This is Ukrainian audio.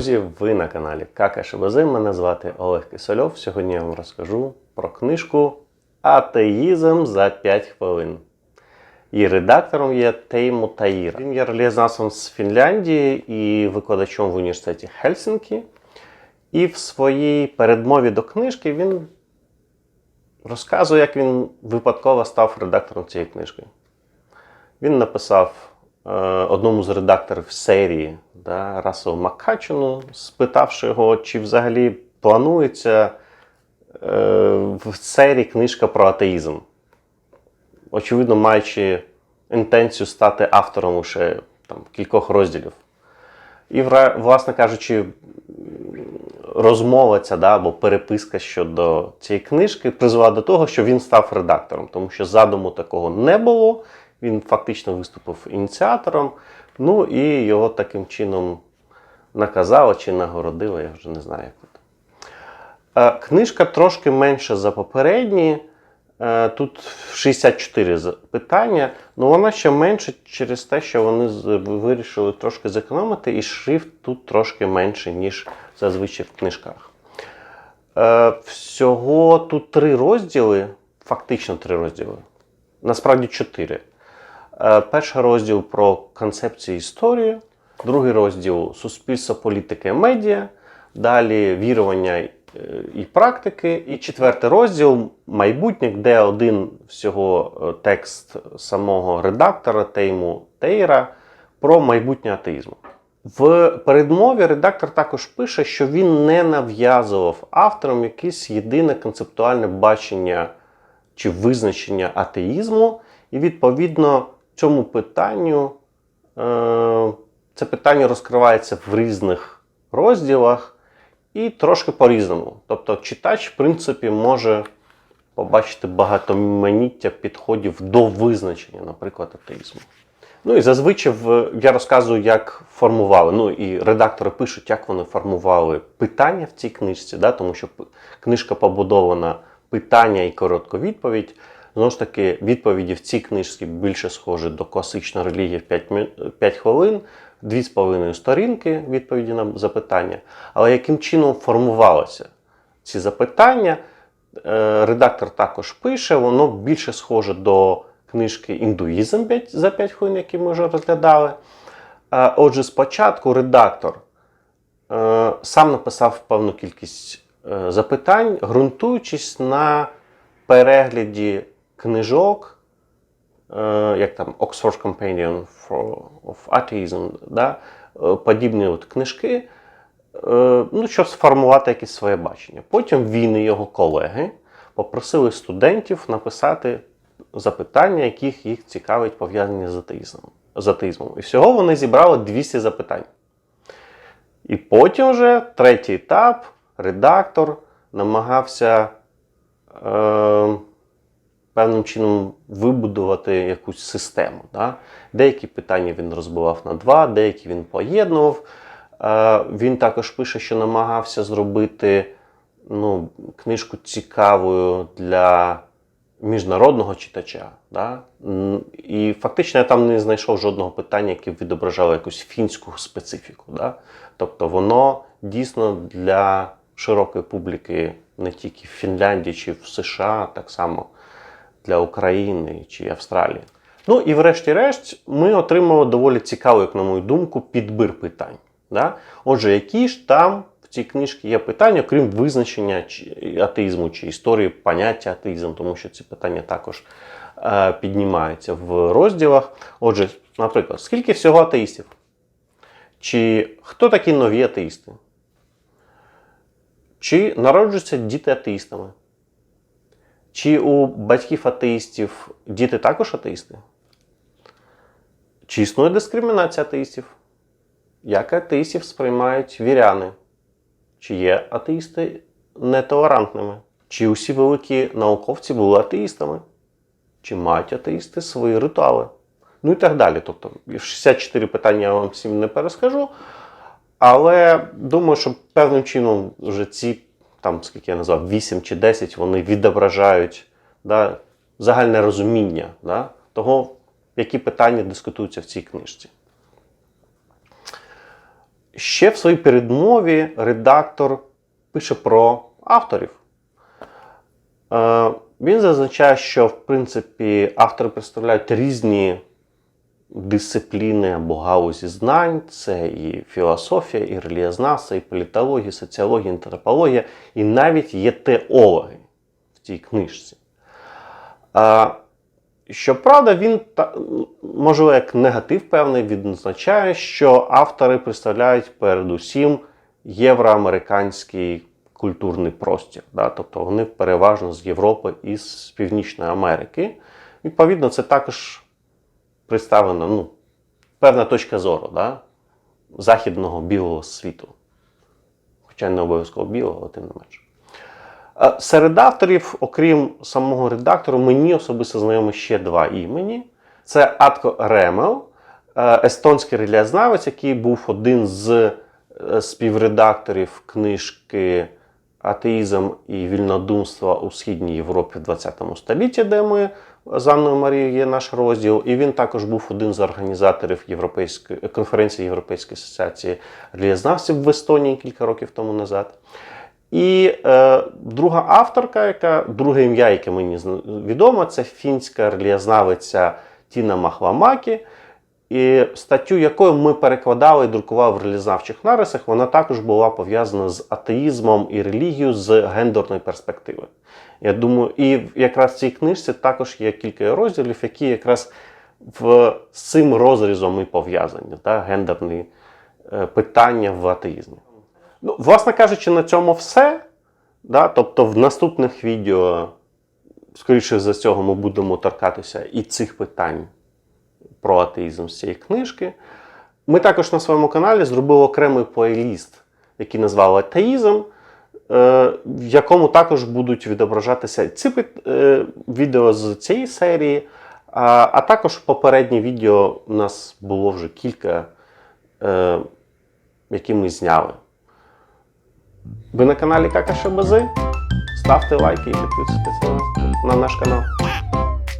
Друзі, ви на каналі Кака Шебези. Мене звати Олег Кисельов. Сьогодні я вам розкажу про книжку Атеїзм за 5 хвилин. Її редактором є Тейму Таїра. Він є релізнавцем з Фінляндії і викладачом в університеті Хельсінкі. І в своїй передмові до книжки він розказує, як він випадково став редактором цієї книжки. Він написав одному з редакторів серії да, Расу Маккачину, спитавши його, чи взагалі планується е, в серії книжка про атеїзм. Очевидно, маючи інтенцію стати автором уже там, кількох розділів. І, власне кажучи, розмова ця да, або переписка щодо цієї книжки призвела до того, що він став редактором, тому що задуму такого не було. Він фактично виступив ініціатором. Ну і його таким чином наказали чи нагородили, я вже не знаю, як. Е, Книжка трошки менша за попередні. Е, Тут 64 питання, але вона ще менше через те, що вони вирішили трошки зекономити, і шрифт тут трошки менший, ніж зазвичай в книжках. Е, Всього тут три розділи, фактично три розділи. Насправді чотири. Е, Перший розділ про концепції історії, другий розділ суспільство, політика і медіа, далі вірування е, і практики, і четвертий розділ майбутнє, де один всього е, текст самого редактора Тейму Тейра про майбутнє атеїзму. В передмові редактор також пише, що він не нав'язував авторам якесь єдине концептуальне бачення чи визначення атеїзму, і відповідно цьому питанню е, це питання розкривається в різних розділах і трошки по-різному. Тобто читач, в принципі, може побачити багатоманіття підходів до визначення, наприклад, атеїзму. Ну і зазвичай я розказую, як формували. Ну і редактори пишуть, як вони формували питання в цій книжці, да, тому що книжка побудована питання і коротка відповідь. Знову ж таки, відповіді в цій книжці більше схожі до класичної релігії в 5, 5 хвилин, 2,5 сторінки відповіді на запитання. Але яким чином формувалися ці запитання, е, редактор також пише, воно більше схоже до книжки Індуїзм за 5 хвилин, які ми вже розглядали. Е, Отже, спочатку редактор е, сам написав певну кількість запитань, ґрунтуючись на перегляді книжок, е, як там Oxford Companion for, of Atheism, да? е, подібні от книжки, е, ну, щоб сформувати якесь своє бачення. Потім він і його колеги попросили студентів написати запитання, яких їх цікавить пов'язані з атеїзмом. з атеїзмом. І всього вони зібрали 200 запитань. І потім вже третій етап, редактор намагався певним чином вибудувати якусь систему. Да? Деякі питання він розбивав на два, деякі він поєднував. Е, він також пише, що намагався зробити ну, книжку цікавою для міжнародного читача. Да? І фактично я там не знайшов жодного питання, яке відображало якусь фінську специфіку. Да? Тобто воно дійсно для широкої публіки не тільки в Фінляндії чи в США, так само для України чи Австралії. Ну і врешті-решт ми отримали доволі цікавий, як на мою думку, підбір питань. Да? Отже, які ж там в цій книжці є питання, окрім визначення атеїзму чи історії поняття атеїзм, тому що ці питання також е, піднімаються в розділах. Отже, наприклад, скільки всього атеїстів? Чи хто такі нові атеїсти? Чи народжуються діти атеїстами? Чи у батьків атеїстів діти також атеїсти? Чи існує дискримінація атеїстів? Як атеїстів сприймають віряни? Чи є атеїсти нетолерантними? Чи усі великі науковці були атеїстами? Чи мають атеїсти свої ритуали? Ну і так далі. Тобто 64 питання я вам всім не перескажу. Але думаю, що певним чином вже ці, там, скільки я назвав, 8 чи 10, вони відображають да, загальне розуміння да, того, які питання дискутуються в цій книжці. Ще в своїй передмові редактор пише про авторів. Е, Він зазначає, що в принципі автори представляють різні дисципліни або гаузі знань. Це і філософія, і релігієзнавство, і політологія, і соціологія, і антропологія, і навіть є теологи в цій книжці. А, Щоправда, він можливо, як негатив певний відзначає, що автори представляють передусім євроамериканський культурний простір. Да? Тобто вони переважно з Європи і з Північної Америки. Відповідно, це також представлена ну, певна точка зору да? західного білого світу. Хоча не обов'язково білого, але тим не менше. Серед авторів, окрім самого редактора, мені особисто знайомі ще два імені. Це Атко Ремел, е, естонський релізнавець, який був один з е, співредакторів книжки Атеїзм і вільнодумство у Східній Європі в ХХ столітті, де ми з Анною Марією є наш розділ. І він також був один з організаторів Європейської конференції Європейської асоціації релізнавців в Естонії кілька років тому назад. І е, друга авторка, яка друге ім'я, яке мені відомо, це фінська релієзнавиця Тіна Махламакі. І статтю, якою ми перекладали і друкували в релізнавчих нарисах, вона також була пов'язана з атеїзмом і релігією з гендерної перспективи. Я думаю, і якраз в цій книжці також є кілька розділів, які якраз в, з цим розрізом і пов'язані, та, гендерні е, питання в атеїзмі. Ну, власне кажучи, на цьому все. Да? Тобто в наступних відео, скоріше за цього, ми будемо торкатися і цих питань про атеїзм з цієї книжки. Ми також на своєму каналі зробили окремий плейліст, який назвали Атеїзм, е, в якому також будуть відображатися ці е, відео з цієї серії. А, також попереднє відео у нас було вже кілька, е, які ми зняли. Ви на каналі Кака Шабази? Ставте лайки і підписуйтесь на наш канал.